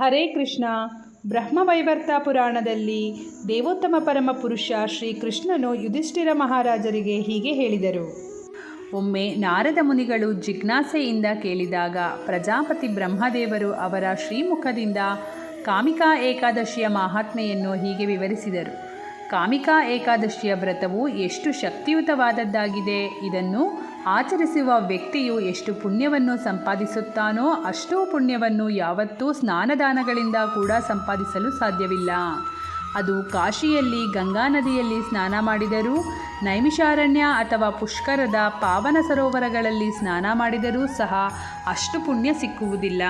ಹರೇ ಕೃಷ್ಣ. ಬ್ರಹ್ಮವೈವರ್ತ ಪುರಾಣದಲ್ಲಿ ದೇವೋತ್ತಮ ಪರಮ ಪುರುಷ ಶ್ರೀ ಕೃಷ್ಣನು ಯುಧಿಷ್ಠಿರ ಮಹಾರಾಜರಿಗೆ ಹೀಗೆ ಹೇಳಿದರು. ಒಮ್ಮೆ ನಾರದ ಮುನಿಗಳು ಜಿಜ್ಞಾಸೆಯಿಂದ ಕೇಳಿದಾಗ ಪ್ರಜಾಪತಿ ಬ್ರಹ್ಮದೇವರು ಅವರ ಶ್ರೀಮುಖದಿಂದ ಕಾಮಿಕಾ ಏಕಾದಶಿಯ ಮಹಾತ್ಮೆಯನ್ನು ಹೀಗೆ ವಿವರಿಸಿದರು. ಕಾಮಿಕಾ ಏಕಾದಶಿಯ ವ್ರತವು ಎಷ್ಟು ಶಕ್ತಿಯುತವಾದದ್ದಾಗಿದೆ ಇದನ್ನು ಆಚರಿಸುವ ವ್ಯಕ್ತಿಯು ಎಷ್ಟು ಪುಣ್ಯವನ್ನು ಸಂಪಾದಿಸುತ್ತಾನೋ ಅಷ್ಟೂ ಪುಣ್ಯವನ್ನು ಯಾವತ್ತೂ ಸ್ನಾನದಾನಗಳಿಂದ ಕೂಡ ಸಂಪಾದಿಸಲು ಸಾಧ್ಯವಿಲ್ಲ. ಅದು ಕಾಶಿಯಲ್ಲಿ, ಗಂಗಾ ನದಿಯಲ್ಲಿ ಸ್ನಾನ ಮಾಡಿದರೂ, ನೈಮಿಷಾರಣ್ಯ ಅಥವಾ ಪುಷ್ಕರದ ಪಾವನ ಸರೋವರಗಳಲ್ಲಿ ಸ್ನಾನ ಮಾಡಿದರೂ ಸಹ ಅಷ್ಟು ಪುಣ್ಯ ಸಿಕ್ಕುವುದಿಲ್ಲ.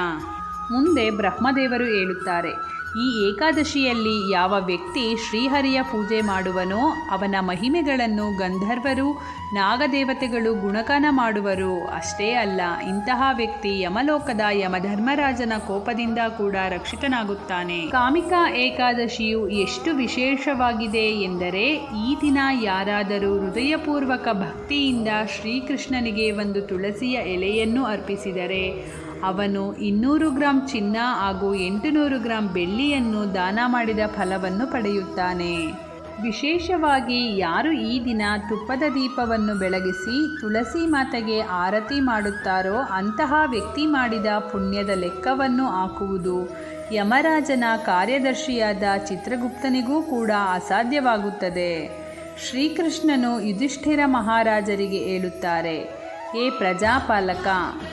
ಮುಂದೆ ಬ್ರಹ್ಮದೇವರು ಹೇಳುತ್ತಾರೆ ಈ ಏಕಾದಶಿಯಲ್ಲಿ ಯಾವ ವ್ಯಕ್ತಿ ಶ್ರೀಹರಿಯ ಪೂಜೆ ಮಾಡುವನೋ ಅವನ ಮಹಿಮೆಗಳನ್ನು ಗಂಧರ್ವರು, ನಾಗದೇವತೆಗಳು ಗುಣಗಾನ ಮಾಡುವರು. ಅಷ್ಟೇ ಅಲ್ಲ, ಇಂತಹ ವ್ಯಕ್ತಿ ಯಮಲೋಕದ ಯಮಧರ್ಮರಾಜನ ಕೋಪದಿಂದ ಕೂಡ ರಕ್ಷಿತನಾಗುತ್ತಾನೆ. ಕಾಮಿಕಾ ಏಕಾದಶಿಯು ಎಷ್ಟು ವಿಶೇಷವಾಗಿದೆ ಎಂದರೆ, ಈ ದಿನ ಯಾರಾದರೂ ಹೃದಯಪೂರ್ವಕ ಭಕ್ತಿಯಿಂದ ಶ್ರೀಕೃಷ್ಣನಿಗೆ ಒಂದು ತುಳಸಿಯ ಎಲೆಯನ್ನು ಅರ್ಪಿಸಿದರೆ ಅವನು ಇನ್ನೂರು ಗ್ರಾಂ ಚಿನ್ನ ಹಾಗೂ ಎಂಟುನೂರು ಗ್ರಾಂ ಬೆಳ್ಳಿಯನ್ನು ದಾನ ಮಾಡಿದ ಫಲವನ್ನು ಪಡೆಯುತ್ತಾನೆ. ವಿಶೇಷವಾಗಿ ಯಾರು ಈ ದಿನ ತುಪ್ಪದ ದೀಪವನ್ನು ಬೆಳಗಿಸಿ ತುಳಸಿ ಮಾತೆಗೆ ಆರತಿ ಮಾಡುತ್ತಾರೋ ಅಂತಹ ವ್ಯಕ್ತಿ ಮಾಡಿದ ಪುಣ್ಯದ ಲೆಕ್ಕವನ್ನು ಹಾಕುವುದು ಯಮರಾಜನ ಕಾರ್ಯದರ್ಶಿಯಾದ ಚಿತ್ರಗುಪ್ತನಿಗೂ ಕೂಡ ಅಸಾಧ್ಯವಾಗುತ್ತದೆ. ಶ್ರೀಕೃಷ್ಣನು ಯುಧಿಷ್ಠಿರ ಮಹಾರಾಜರಿಗೆ ಹೇಳುತ್ತಾರೆ ಏ ಪ್ರಜಾಪಾಲಕ,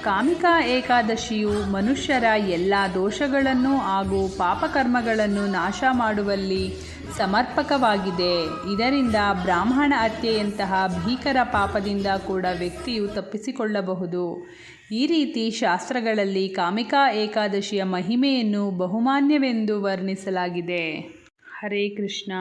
ಕಾಮಿಕಾ ಏಕಾದಶಿಯು ಮನುಷ್ಯರ ಎಲ್ಲ ದೋಷಗಳನ್ನು ಹಾಗೂ ಪಾಪಕರ್ಮಗಳನ್ನು ನಾಶ ಮಾಡುವಲ್ಲಿ ಸಮರ್ಪಕವಾಗಿದೆ. ಇದರಿಂದ ಬ್ರಾಹ್ಮಣ ಹತ್ಯೆಯಂತಹ ಭೀಕರ ಪಾಪದಿಂದ ಕೂಡ ವ್ಯಕ್ತಿಯು ತಪ್ಪಿಸಿಕೊಳ್ಳಬಹುದು. ಈ ರೀತಿ ಶಾಸ್ತ್ರಗಳಲ್ಲಿ ಕಾಮಿಕಾ ಏಕಾದಶಿಯ ಮಹಿಮೆಯನ್ನು ಬಹುಮಾನ್ಯವೆಂದು ವರ್ಣಿಸಲಾಗಿದೆ. ಹರೇ ಕೃಷ್ಣ.